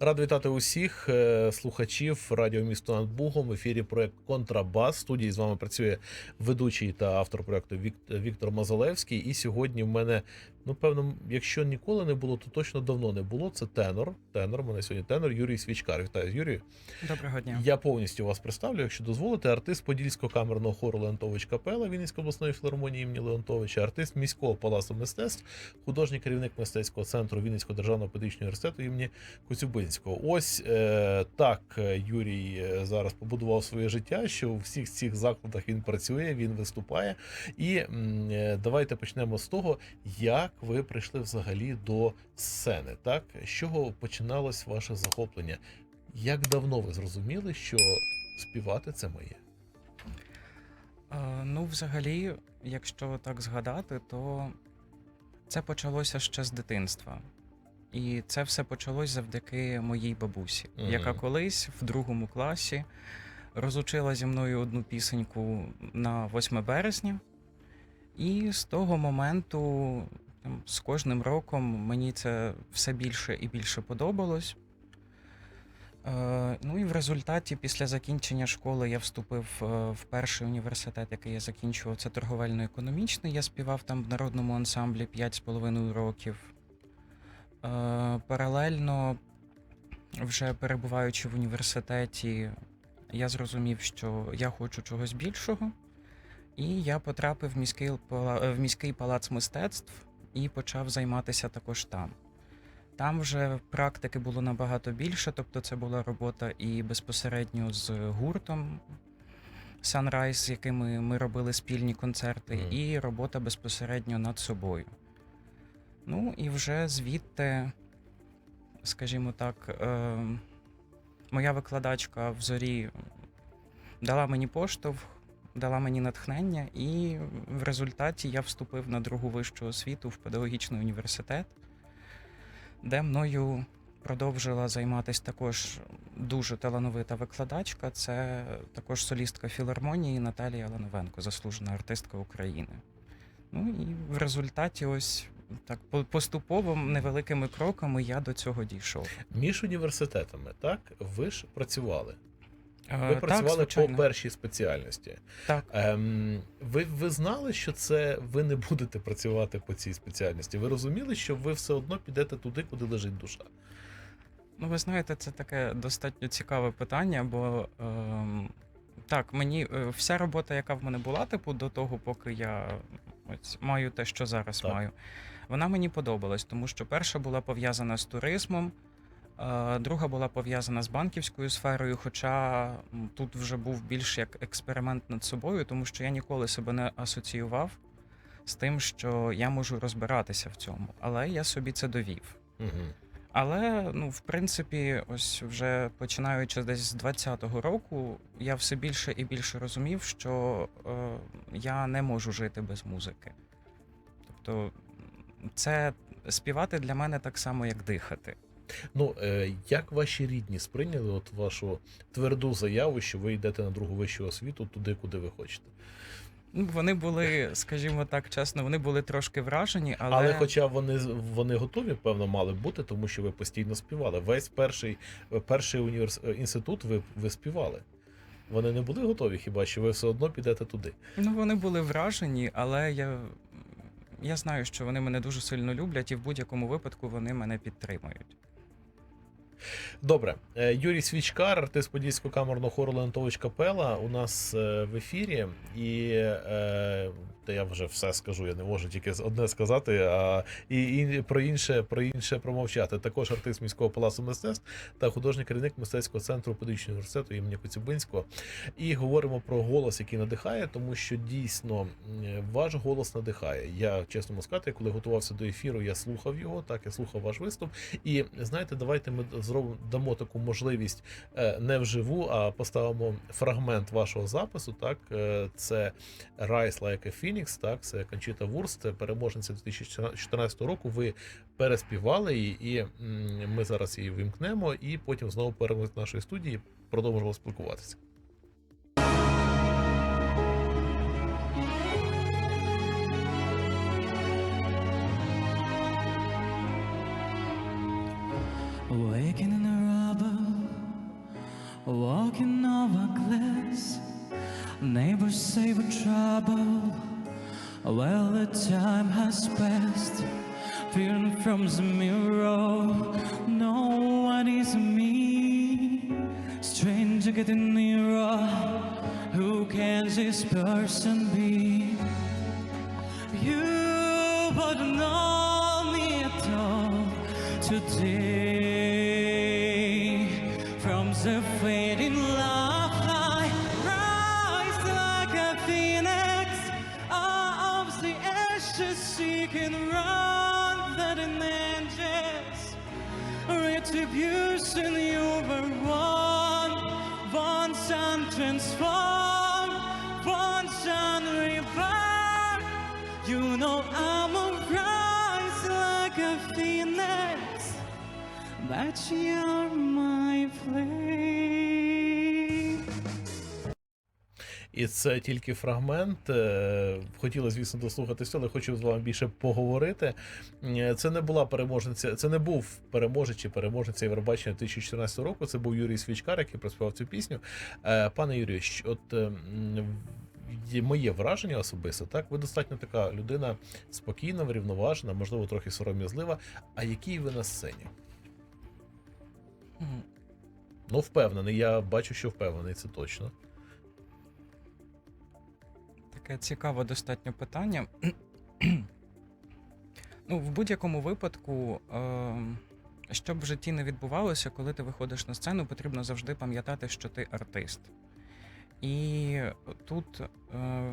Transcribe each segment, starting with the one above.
Рад вітати усіх е, слухачів радіо місто над Бугом. В ефірі проект Контрабас. В студії з вами працює ведучий та автор проекту Вік- Віктор Мазалевський. І сьогодні в мене, ну певно, якщо ніколи не було, то точно давно не було. Це тенор. Тенор. Мене сьогодні тенор Юрій Свічкар. Вітаю, Юрію. Доброго дня. Я повністю вас представлю, якщо дозволите. Артист Подільського камерного хору Леонтович Капела Вінницької обласної філармонії імені Леонтовича, артист міського палацу мистецтв, художній керівник мистецького центру Вінницького державного педагогічного університету імені Коцюбинського. Ось е, так е, Юрій е, зараз побудував своє життя, що у всіх цих закладах він працює, він виступає. І е, давайте почнемо з того, як ви прийшли взагалі до сцени. Так, з чого починалось ваше захоплення? Як давно ви зрозуміли, що співати це моє? Е, Ну, взагалі, якщо так згадати, то це почалося ще з дитинства. І це все почалось завдяки моїй бабусі, Мгм. яка колись в другому класі розучила зі мною одну пісеньку на 8 березня. І з того моменту, з кожним роком, мені це все більше і більше подобалось. Е, Ну і в результаті, після закінчення школи, я вступив е, в перший університет, який я закінчував. Це торговельно-економічний. Я співав там в народному ансамблі 5,5 років. Е, Паралельно, вже перебуваючи в університеті, я зрозумів, що я хочу чогось більшого. І я потрапив в міський, в міський палац мистецтв і почав займатися також там. Там вже практики було набагато більше, тобто це була робота і безпосередньо з гуртом Sunrise, з якими ми робили спільні концерти, Мгм. і робота безпосередньо над собою. Ну і вже звідти, скажімо так, е, моя викладачка в зорі дала мені поштовх, дала мені натхнення, і в результаті я вступив на другу вищу освіту в педагогічний університет, де мною продовжила займатися також дуже талановита викладачка. Це також солістка філармонії Наталія Лановенко, заслужена артистка України. Ну і в результаті, ось так поступово невеликими кроками я до цього дійшов. Між університетами, так, ви ж працювали. Е, Ви так, працювали по першій спеціальності. Так. Ем, ви, ви знали, що це ви не будете працювати по цій спеціальності. Ви розуміли, що ви все одно підете туди, куди лежить душа. Ну, ви знаєте, це таке достатньо цікаве питання, бо ем, так, мені е, вся робота, яка в мене була, типу, до того, поки я ось маю те, що зараз Так. маю, вона мені подобалась, тому що перша була пов'язана з туризмом, друга була пов'язана з банківською сферою, хоча тут вже був більш як експеримент над собою, тому що я ніколи себе не асоціював з тим, що я можу розбиратися в цьому. Але я собі це довів. Угу. Але ну, в принципі, ось вже починаючи десь з 20-го року, я все більше і більше розумів, що е, я не можу жити без музики. Тобто, це співати для мене так само, як дихати. Ну, е, як ваші рідні сприйняли от вашу тверду заяву, що ви йдете на другу вищу освіту туди, куди ви хочете? Ну, вони були, скажімо так, чесно, вони були трошки вражені, але, Але, хоча вони вони готові, певно, мали бути, тому що ви постійно співали. Весь перший, перший універс... інститут ви, ви співали. Вони не були готові, хіба що ви все одно підете туди. ну, вони були вражені, але я, я знаю, що вони мене дуже сильно люблять, і в будь-якому випадку вони мене підтримують. Добре, Е, Юрій Свічкар, артист Подільського камерного хору Леонтович Капела, у нас е, в ефірі, і е, та я вже все скажу. Я не можу тільки одне сказати, а і, і про інше про інше промовчати. Також артист міського палацу мистецтв та художній керівник мистецького центру педагогічного університету імені Коцюбинського. І говоримо про голос, який надихає, тому що дійсно ваш голос надихає. Я чесно сказати, коли готувався до ефіру, я слухав його. Так, я слухав ваш виступ. І знаєте, давайте ми дамо таку можливість е, не вживу, а поставимо фрагмент вашого запису. Так, Е, це Rise Like a Phoenix, так, це Кончіта Вурст, переможниця 2014 року. Ви переспівали її, і ми зараз її вимкнемо, і потім знову повернемось до нашої студії, продовжимо спілкуватися. Waking in the rubble, walking over glass. Neighbors say we're trouble. Well, the time has passed. Peering from the mirror, no one is me. Stranger getting nearer. Who can this person І це тільки фрагмент. Е, Хотіли, звісно, дослухати все, але хочу з вами більше поговорити. Е, Це не була переможниця, це не був переможець чи переможниця Євробачення 2014 року. Це був Юрій Свічкар, який проспівав цю пісню. Е, Пане Юрію, от моє враження особисто, так ви достатньо така людина спокійна, врівноважена, можливо, трохи сором'язлива. А який ви на сцені? Ну, впевнений, я бачу, що впевнений, це точно. Таке цікаве достатньо питання. ну, в будь-якому випадку, е, що б в житті не відбувалося, коли ти виходиш на сцену, потрібно завжди пам'ятати, що ти артист. І тут е,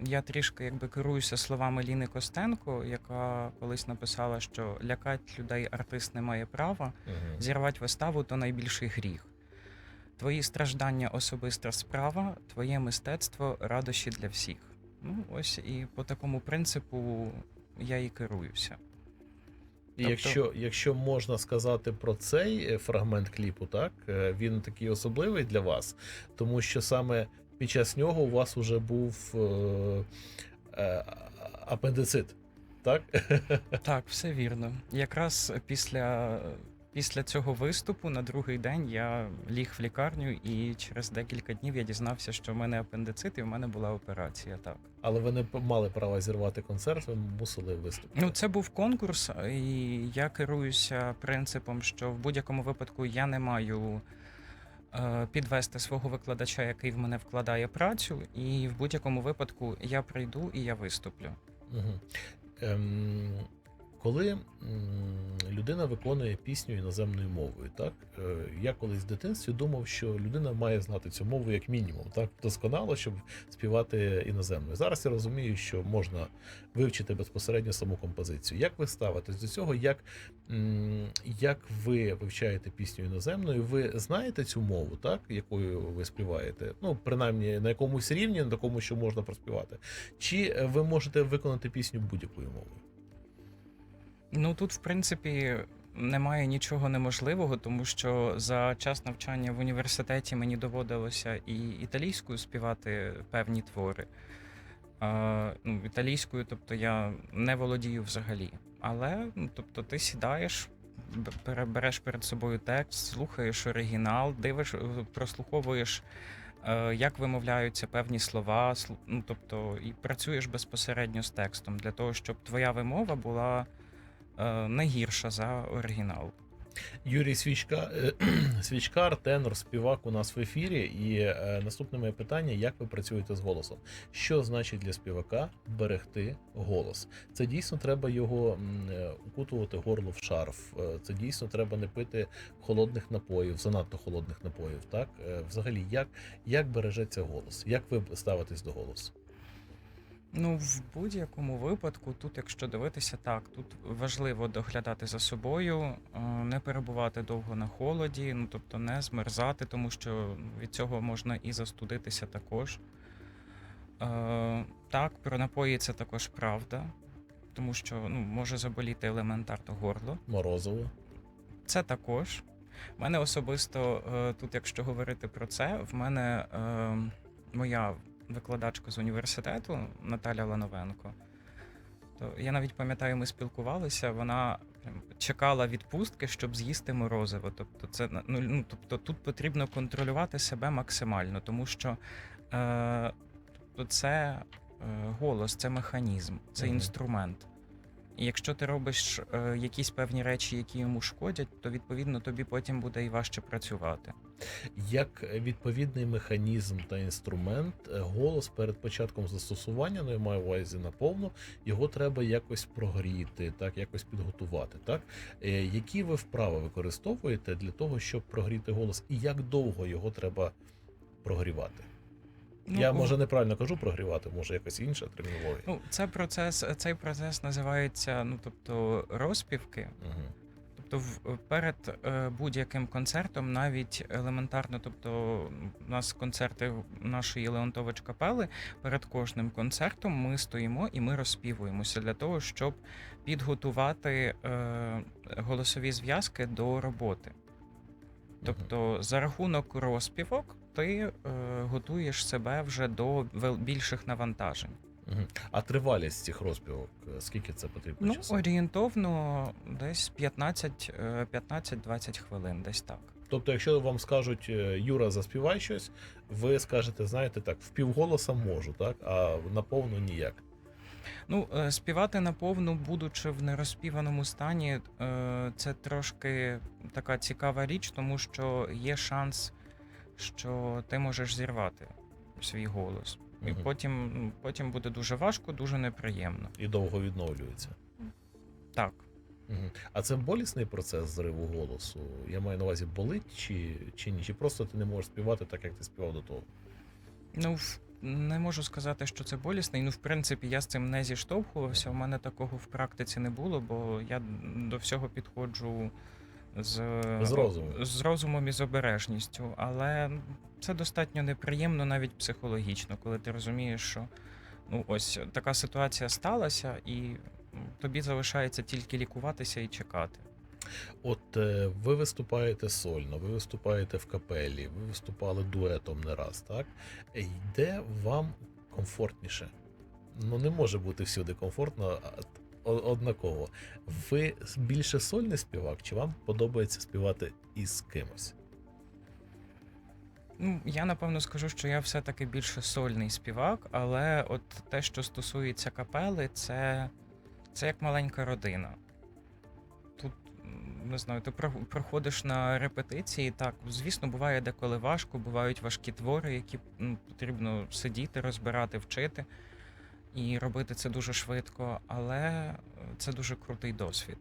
я трішки якби керуюся словами Ліни Костенко, яка колись написала, що лякать людей артист не має права, Мгм. зірвати виставу то найбільший гріх. Твої страждання особиста справа, твоє мистецтво радощі для всіх. Ну, ось і по такому принципу я і керуюся. І Тобто- якщо, якщо можна сказати про цей е, фрагмент кліпу, так е, він такий особливий для вас, тому що саме під час нього у вас уже був е, е, апендицит, так? Так, все вірно. Якраз після, після цього виступу на другий день я ліг в лікарню, і через декілька днів я дізнався, що в мене апендицит, і в мене була операція. Так. Але ви не мали права зірвати концерт, ви мусили виступити. Ну, це був конкурс, і я керуюся принципом, що в будь-якому випадку я не маю е, підвести свого викладача, який в мене вкладає працю, і в будь-якому випадку я прийду і я виступлю. Угу. Ем, коли людина виконує пісню іноземною мовою, так е, я колись в дитинстві думав, що людина має знати цю мову як мінімум, так досконало, щоб співати іноземною. Зараз я розумію, що можна вивчити безпосередньо саму композицію. Як ви ставитесь до цього? Як, як ви вивчаєте пісню іноземною? Ви знаєте цю мову, так якою ви співаєте? Ну, принаймні на якомусь рівні, на такому, що можна проспівати. Чи ви можете виконати пісню будь-якою мовою? Ну тут, в принципі, немає нічого неможливого, тому що за час навчання в університеті мені доводилося і італійською співати певні твори. А, ну, італійською, тобто я не володію взагалі. Але ну, тобто, ти сідаєш, береш перед собою текст, слухаєш оригінал, дивиш, е, прослуховуєш, е, як вимовляються певні слова, ну, тобто, і працюєш безпосередньо з текстом для того, щоб твоя вимова була не гірша за оригінал. Юрій Свічка, е, Свічкар, тенор, співак у нас в ефірі. І е, наступне моє питання: як ви працюєте з голосом? Що значить для співака берегти голос? Це дійсно треба його е, укутувати горло в шарф. Це дійсно треба не пити холодних напоїв, занадто холодних напоїв. Так, взагалі, як, як бережеться голос? Як ви ставитесь до голосу? Ну, в будь-якому випадку, тут, якщо дивитися так, тут важливо доглядати за собою, е, не перебувати довго на холоді, ну тобто не змерзати, тому що від цього можна і застудитися також. Е, Так, про напої це також правда, тому що ну, може заболіти елементарно горло. Морозово? Це також. В мене особисто е, тут, якщо говорити про це, в мене моя викладачка з університету Наталя Лановенко. То я навіть пам'ятаю, ми спілкувалися. Вона прям чекала відпустки, щоб з'їсти морозиво. Тобто, це ну, ну, тобто тут потрібно контролювати себе максимально, тому що е, тобто це е, голос, це механізм, це інструмент. І якщо ти робиш е, якісь певні речі, які йому шкодять, то відповідно тобі потім буде і важче працювати. Як відповідний механізм та інструмент, е, голос перед початком застосування, ну я маю увазі наповну, його треба якось прогріти, так, якось підготувати. Так? Е, Які ви вправи використовуєте для того, щоб прогріти голос, і як довго його треба прогрівати? Ну, я може неправильно кажу прогрівати, може якась інша термінологія. Ну, це процес, цей процес називається ну, тобто, розпівки. Угу. Тобто, в- перед е, будь-яким концертом, навіть елементарно, тобто у нас концерти нашої Леонтович капели, перед кожним концертом ми стоїмо і ми розспівуємося для того, щоб підготувати е, голосові зв'язки до роботи. Тобто, за рахунок розпівок ти е, готуєш себе вже до більших навантажень. А тривалість цих розпівок, е, скільки це потрібно Ну, часу? орієнтовно десь 15, е, 15-20 хвилин, десь так. Тобто, якщо вам скажуть Юра, заспівай щось, ви скажете, знаєте, так, в півголоса можу, так, а наповну ніяк. Ну, співати наповну, будучи в нерозпіваному стані, це трошки така цікава річ, тому що є шанс, що ти можеш зірвати свій голос. І Мгм. потім, ну, потім буде дуже важко, дуже неприємно. І довго відновлюється. Так. Угу. А це болісний процес зриву голосу. Я маю на увазі, болить чи, чи ні? Чи просто ти не можеш співати так, як ти співав до того? Ну, не можу сказати, що це болісний. Ну, в принципі, я з цим не зіштовхувався. У мене такого в практиці не було, бо я до всього підходжу з, З розумом. з розумом і з обережністю. Але це достатньо неприємно навіть психологічно, коли ти розумієш, що ну ось така ситуація сталася, і тобі залишається тільки лікуватися і чекати. От е, ви виступаєте сольно, ви виступаєте в капелі, ви виступали дуетом не раз, так? Де вам комфортніше? Ну, не може бути всюди комфортно однаково. Ви більше сольний співак, чи вам подобається співати із кимось? Ну, я напевно скажу, що я все-таки більше сольний співак, але от те, що стосується капели, це, це як маленька родина. Тут, не знаю, ти проходиш на репетиції. Так, звісно, буває деколи важко, бувають важкі твори, які ну, потрібно сидіти, розбирати, вчити. І робити це дуже швидко, але е, це дуже крутий досвід.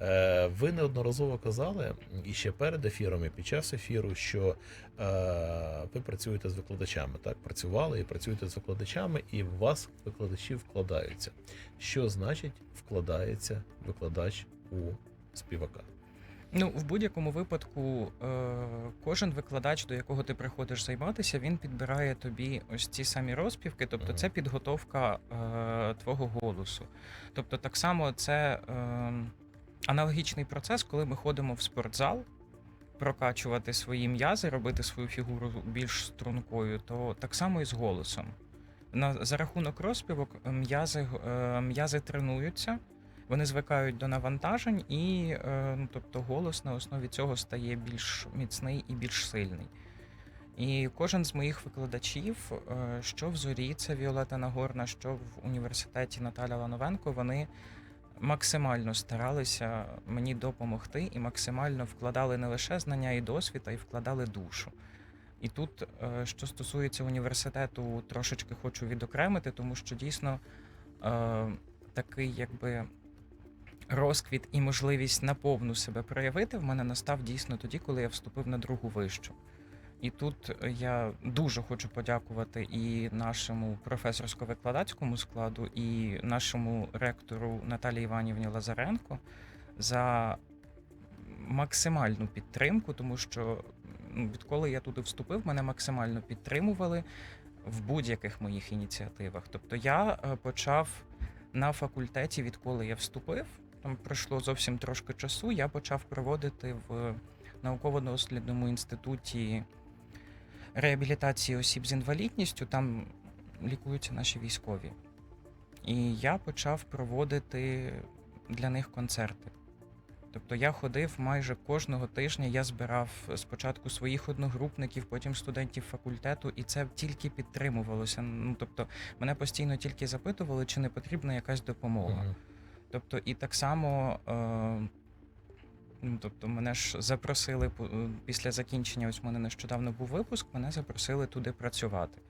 Е, ви неодноразово казали і ще перед ефіром, і під час ефіру, що е, ви працюєте з викладачами, так? Працювали і працюєте з викладачами, і в вас викладачі вкладаються. Що значить вкладається викладач у співака? Ну, в будь-якому випадку, е, кожен викладач, до якого ти приходиш займатися, він підбирає тобі ось ці самі розпівки, тобто це підготовка е, твого голосу. Тобто, так само це е, аналогічний процес, коли ми ходимо в спортзал, прокачувати свої м'язи, робити свою фігуру більш стрункою, то так само і з голосом. На, за рахунок розпівок е, м'язи, м'язи тренуються. Вони звикають до навантажень, і е, ну, тобто голос на основі цього стає більш міцний і більш сильний. І кожен з моїх викладачів, е, що в зорі, це Віолета Нагорна, що в університеті Наталя Лановенко, вони максимально старалися мені допомогти і максимально вкладали не лише знання і досвід, а й вкладали душу. І тут, е, що стосується університету, трошечки хочу відокремити, тому що дійсно такий, якби розквіт і можливість наповну себе проявити в мене настав дійсно тоді, коли я вступив на другу вищу. І тут я дуже хочу подякувати і нашому професорсько-викладацькому складу, і нашому ректору Наталії Іванівні Лазаренко за максимальну підтримку, тому що ну, відколи я туди вступив, мене максимально підтримували в будь-яких моїх ініціативах. Тобто я е, почав на факультеті, відколи я вступив, там пройшло зовсім трошки часу. Я почав проводити в науково-дослідному інституті реабілітації осіб з інвалідністю. Там лікуються наші військові. І я почав проводити для них концерти. Тобто я ходив майже кожного тижня, я збирав спочатку своїх одногрупників, потім студентів факультету, і це тільки підтримувалося. Ну тобто, мене постійно тільки запитували, чи не потрібна якась допомога. Тобто, і так само, е, ну, тобто, мене ж запросили е, після закінчення. Ось в мене нещодавно був випуск, мене запросили туди працювати.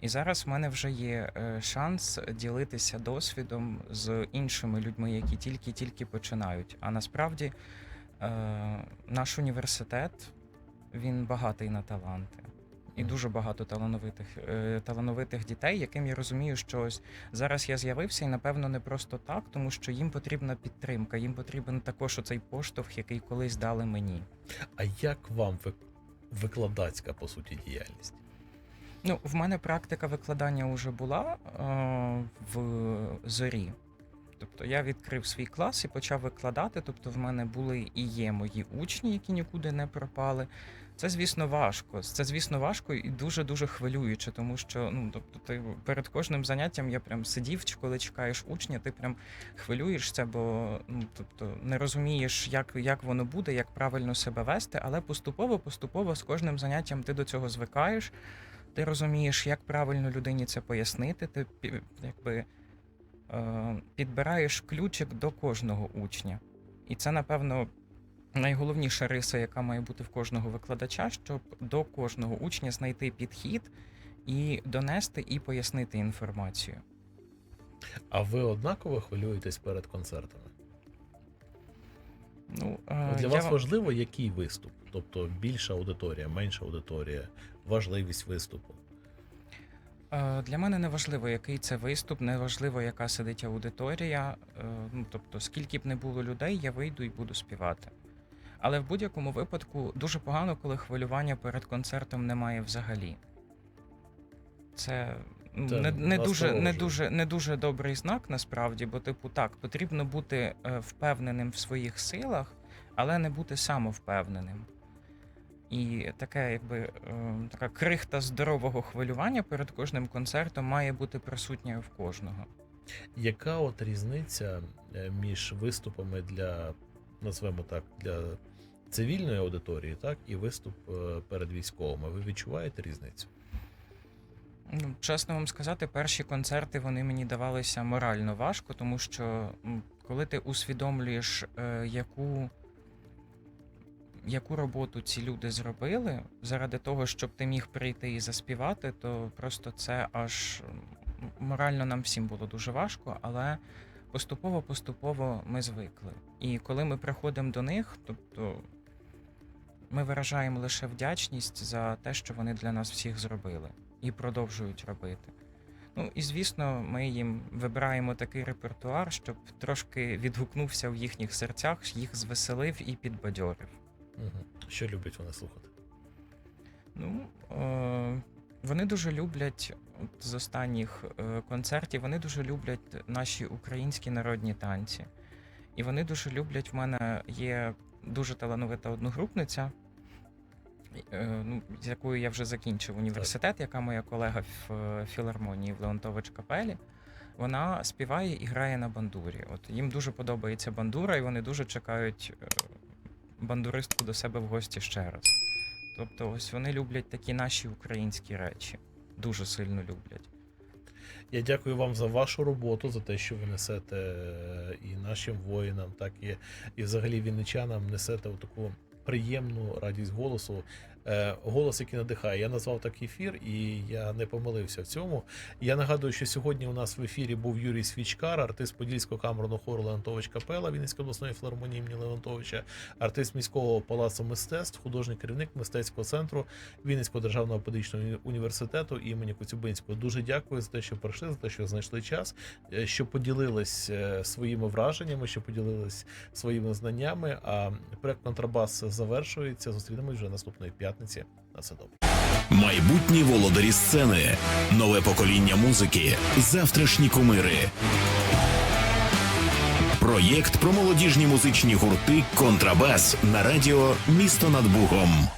І зараз в мене вже є е, шанс ділитися досвідом з іншими людьми, які тільки-тільки починають. А насправді наш університет він багатий на таланти. І дуже багато талановитих, е, талановитих дітей, яким я розумію, що ось зараз я з'явився, і напевно не просто так, тому що їм потрібна підтримка, їм потрібен також оцей поштовх, який колись дали мені. А як вам ви- викладацька, по суті, діяльність? Ну, в мене практика викладання вже була е, в зорі. Тобто я відкрив свій клас і почав викладати. Тобто, в мене були і є мої учні, які нікуди не пропали. Це, звісно, важко. Це, звісно, важко і дуже дуже хвилююче, тому що ну, тобто, ти перед кожним заняттям я прям сидів, чи коли чекаєш учня, ти прям хвилюєшся, бо ну, тобто, не розумієш, як, як воно буде, як правильно себе вести, але поступово, поступово з кожним заняттям ти до цього звикаєш. Ти розумієш, як правильно людині це пояснити, ти якби е, підбираєш ключик до кожного учня. І це, напевно, найголовніша риса, яка має бути в кожного викладача, щоб до кожного учня знайти підхід і донести і пояснити інформацію. А ви однаково хвилюєтесь перед концертами? Ну, е, Для я вас важливо, який виступ? Тобто більша аудиторія, менша аудиторія, важливість виступу. Е, Для мене не важливо, який це виступ, не важливо, яка сидить аудиторія. Е, Ну, тобто, скільки б не було людей, я вийду і буду співати. Але в будь-якому випадку дуже погано, коли хвилювання перед концертом немає взагалі. Це ну, не, не, дуже, не, дуже, не дуже добрий знак насправді, бо, типу, так, потрібно бути е, впевненим в своїх силах, але не бути самовпевненим. І таке, якби е, така крихта здорового хвилювання перед кожним концертом має бути присутня в кожного. Яка от різниця е, між виступами для, назвемо так, для цивільної аудиторії, так, і виступ е, перед військовими? Ви відчуваєте різницю? Ну, чесно вам сказати, перші концерти вони мені давалися морально важко, тому що коли ти усвідомлюєш, е, яку, яку роботу ці люди зробили заради того, щоб ти міг прийти і заспівати, то просто це аж морально нам всім було дуже важко, але поступово-поступово ми звикли. І коли ми приходимо до них, тобто ми виражаємо лише вдячність за те, що вони для нас всіх зробили і продовжують робити. Ну і звісно, ми їм вибираємо такий репертуар, щоб трошки відгукнувся в їхніх серцях, їх звеселив і підбадьорив. Угу. Що люблять вони слухати? Ну е- вони дуже люблять от з останніх е- концертів. Вони дуже люблять наші українські народні танці. І вони дуже люблять. В мене є дуже талановита одногрупниця, ну, з якою я вже закінчив університет, яка моя колега в е, філармонії в Леонтович капелі. Вона співає і грає на бандурі. От їм дуже подобається бандура, і вони дуже чекають е, бандуристку до себе в гості ще раз. Тобто, ось вони люблять такі наші українські речі. Дуже сильно люблять. Я дякую вам за вашу роботу, за те, що ви несете е, і нашим воїнам, так і, і взагалі вінничанам несете таку приємну радість голосу. Е, Голос, який надихає. Я назвав так ефір, і я не помилився в цьому. Я нагадую, що сьогодні у нас в ефірі був Юрій Свічкар, артист Подільського камерного хору Леонтович Капела Вінницької обласної філармонії імені Леонтовича, артист міського палацу мистецтв, художній керівник мистецького центру Вінницького державного педагогічного університету імені Коцюбинського. Дуже дякую за те, що прийшли, за те, що знайшли час, е, що поділились е, своїми враженнями, що поділились своїми знаннями. А проект контрабас завершується. Зустрінемось вже наступної п'ятниці. На все добре. Майбутні володарі сцени, нове покоління музики, завтрашні кумири. Проєкт про молодіжні музичні гурти Контрабас на радіо Місто над Бугом.